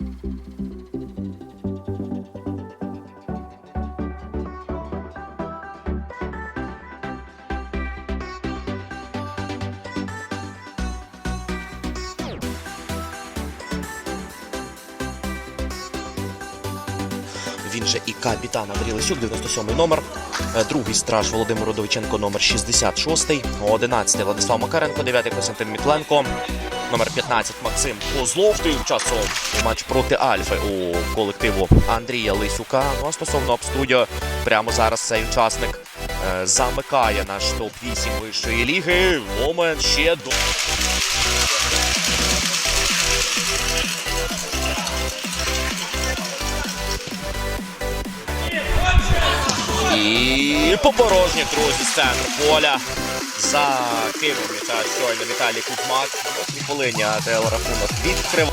Він же і капітан Андрій Лисюк, 97 номер. Е, Другий страж Володимир Родовиченко, номер 66. 11 Владислав Макаренко, 9 Костянтин Мітленко. Номер 15 Максим Козлов. Тим часом матч проти Альфи у колективу Андрія Лисюка. Ну а стосовно обстудіо, прямо зараз цей учасник е, замикає наш топ-8 вищої ліги. Момент ще до. І по порожніх, друзі, з центру поля. Закинув м'яча щойно Віталій Кузьмак. Восьмій хвилині АТЛ рахунок відкрив.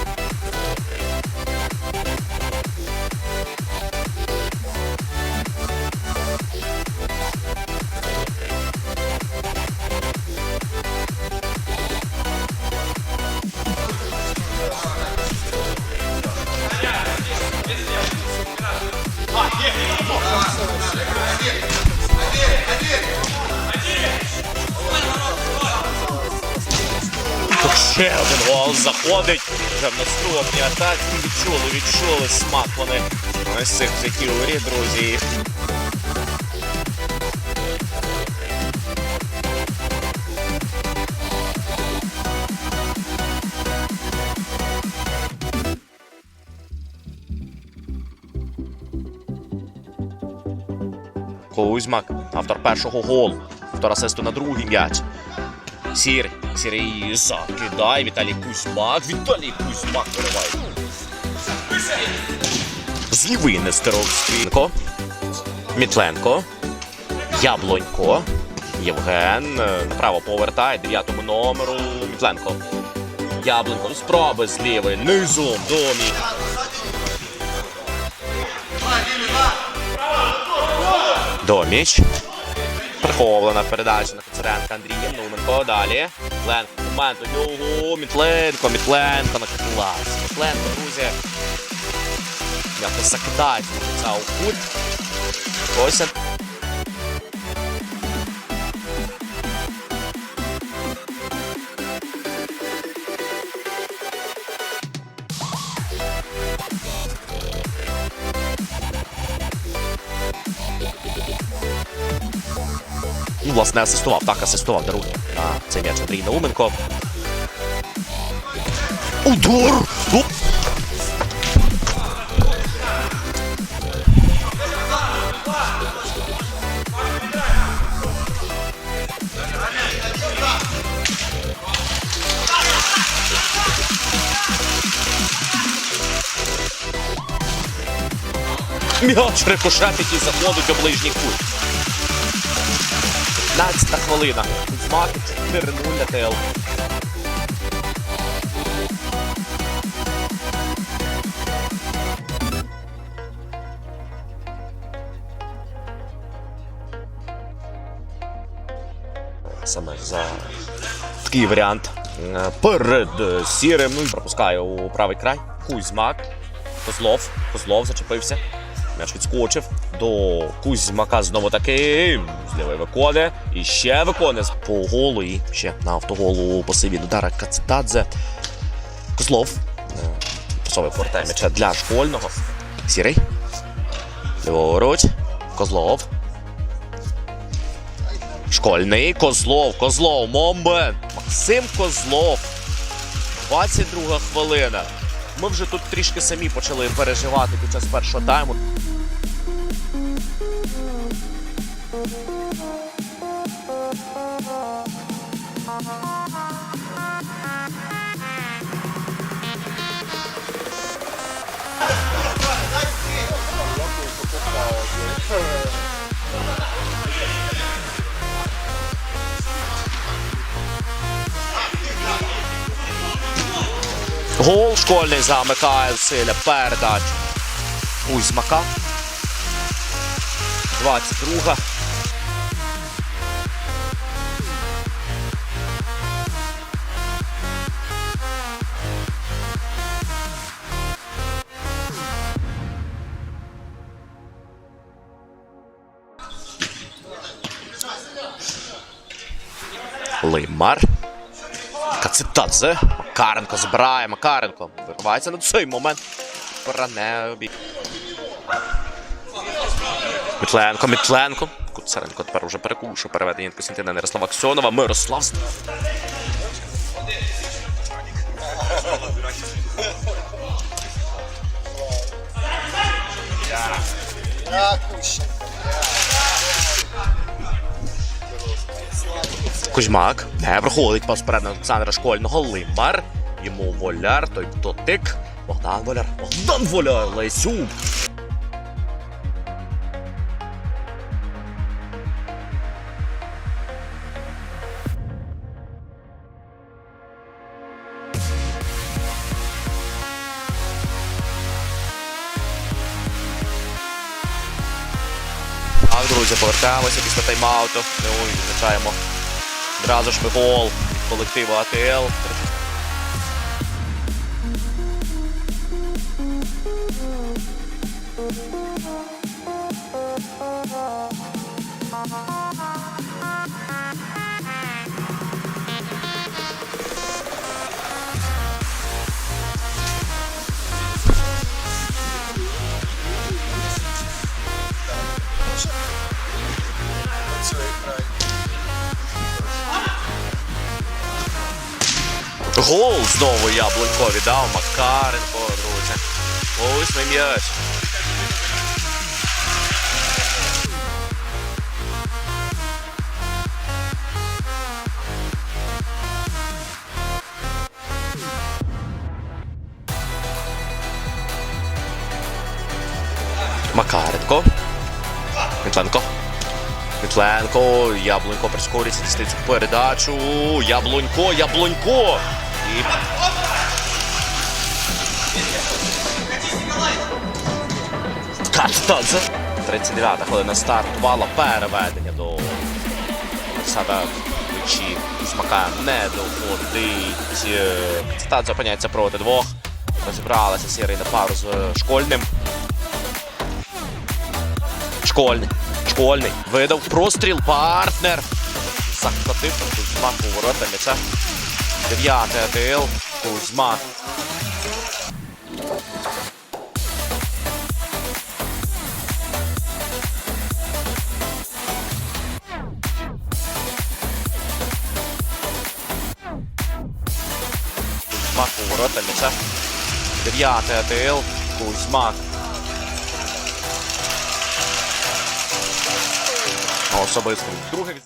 Тут ще один гол заходить. Вже в наступній атаці відчули, відчули смак вони ось цих у грі, друзі. Кузьмак, автор першого голу, автор асисту на другий м'яч. Сірий. Сірий закидає. Віталій Кузьмак. Віталій Кузьмак вириває. З лівий Нестеровський. Мітленко. Яблонько. Євген. Направо повертає. Дев'ятому номеру. Мітленко. Яблонько. Спроби з лівої. Низом. Домі. Доміч. Приховлена передача на Кацаренка Андрія Нуменко. Далі. Мітленко. Момент у нього. Мітленко. Мітленко на клас. Мітленко, друзі. Якось закидається у кут. Ось. Ну, власне, асистував. Так, асистував дарує на цей м'яч Андрій Науменко. Удар! Ну, М'яч рикошетить і заходить у ближній кут. 15 хвилина. Кузьмак 4-0 для ТЛ. Саме за такий варіант е, перед сірим. Пропускає у правий край. Кузьмак. Козлов. Козлов зачепився. М'яч відскочив до Кузьмака знову таки. Злівий виконує. І ще виконує по голу. І ще на автоголу пасиві удара Кацетадзе. Козлов. Е, Пасовий повертає м'яча для школьного. Сірий. Ліворуч. Козлов. Школьний. Козлов. Козлов. Момент. Максим Козлов. 22 хвилина. Ми вже тут трішки самі почали переживати під час першого тайму. Гол школьний за Михайло Силя. Передач Кузьмака. 22. Леймар. Кацитадзе. Макаренко збирає. Макаренко. Виривається на цей момент. Пора. Мітленко, Мітленко. Куцаренко тепер уже перекушує переведення Костянтина на Ярослава Аксьонова. Мирослав. Кузьмак не проходить на Олександра Школьного. Лимар. Йому воляр, той дотик. Богдан Воляр. Богдан Воляр. Лесюк. Так, друзі, повертаємося після тайм-ауту. Ми відзначаємо одразу ж ми гол від колективу АТЛ. Гол знову Яблунько віддав. Макаренко, друзі. Ось мій м'яч. Макаренко. Мітленко. Мітленко. Яблунько прискорюється, дістає цю передачу. Яблунько, Яблунько. І Кацтадзе. 39-та хвилина стартувала переведення до себе ключі Смака не доходить. Кацтадзе опиняється проти двох. Розібралася сірий на пару з школьним. Школьний. Школьний. Видав простріл. Партнер. Захватив у ворота м'яча. Дев'ятий АТЛ. Кузьмак. Кузьмак у ворота м'яча. Дев'ятий АТЛ. Кузьмак. Особисто. Друге